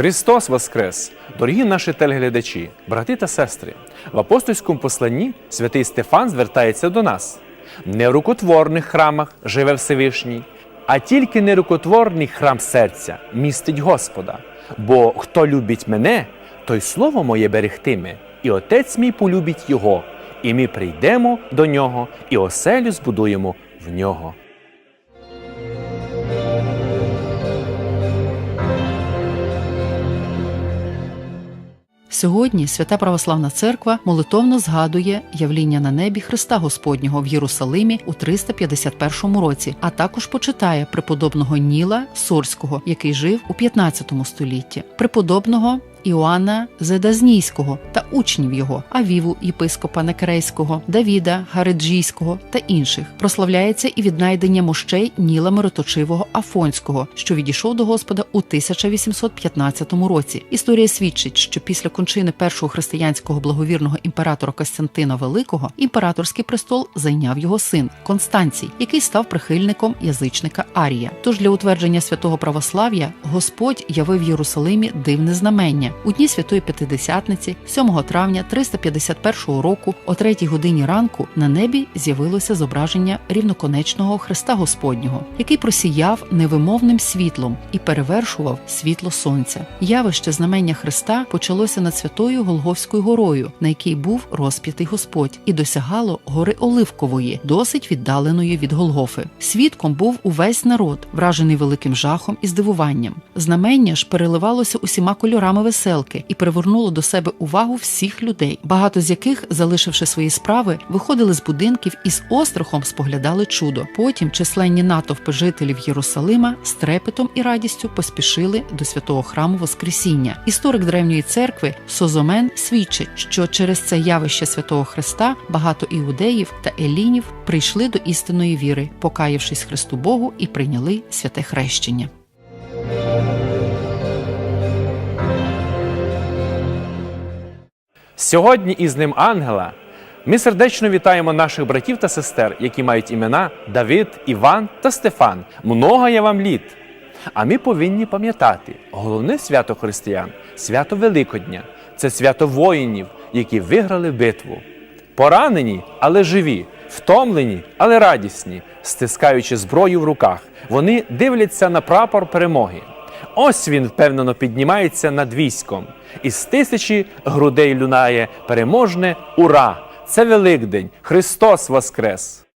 Христос Воскрес! Дорогі наші телеглядачі, брати та сестри! В апостольському посланні святий Стефан звертається до нас. Не в рукотворних храмах живе Всевишній, а тільки нерукотворний храм серця містить Господа. Бо хто любить мене, той слово моє берегтиме, і Отець мій полюбить його, і ми прийдемо до нього, і оселю збудуємо в нього. Сьогодні Свята Православна Церква молитовно згадує явління на небі Христа Господнього в Єрусалимі у 351 році, а також почитає преподобного Ніла Сорського, який жив у 15 столітті, преподобного Іоанна Зедазнійського та учнів його, Авіву єпископа Некерейського, Давіда Гареджійського та інших. Прославляється і віднайдення мощей Ніла Мироточивого Афонського, що відійшов до Господа у 1815 році. Історія свідчить, що після кончини першого християнського благовірного імператора Костянтина Великого імператорський престол зайняв його син Констанцій, який став прихильником язичника Арія. Тож для утвердження святого православ'я Господь явив в Єрусалимі дивне знамення. У дні святої П'ятидесятниці, 7 травня 351 року, о 3 годині ранку, на небі з'явилося зображення рівноконечного Христа Господнього, який просіяв невимовним світлом і перевершував світло сонця. Явище знамення Христа почалося над святою Голговською горою, на якій був розп'ятий Господь, і досягало гори Оливкової, досить віддаленої від Голгофи. Свідком був увесь народ, вражений великим жахом і здивуванням. Знамення ж переливалося усіма кольорами веселки і привернуло до себе увагу всіх людей, багато з яких, залишивши свої справи, виходили з будинків і з острахом споглядали чудо. Потім численні натовпи жителів Єрусалима з трепетом і радістю поспішили до святого храму Воскресіння. Історик древньої церкви Созомен свідчить, що через це явище святого Христа багато іудеїв та елінів прийшли до істинної віри, покаявшись Христу Богу і прийняли святе хрещення. Сьогодні із ним ангела ми сердечно вітаємо наших братів та сестер, які мають імена Давид, Іван та Стефан. Много я вам літ. А ми повинні пам'ятати головне свято християн свято Великодня це свято воїнів, які виграли битву. Поранені, але живі, втомлені, але радісні, стискаючи зброю в руках, вони дивляться на прапор перемоги. Ось він впевнено піднімається над військом, і з тисячі грудей лунає переможне Ура! Це Великдень! Христос Воскрес!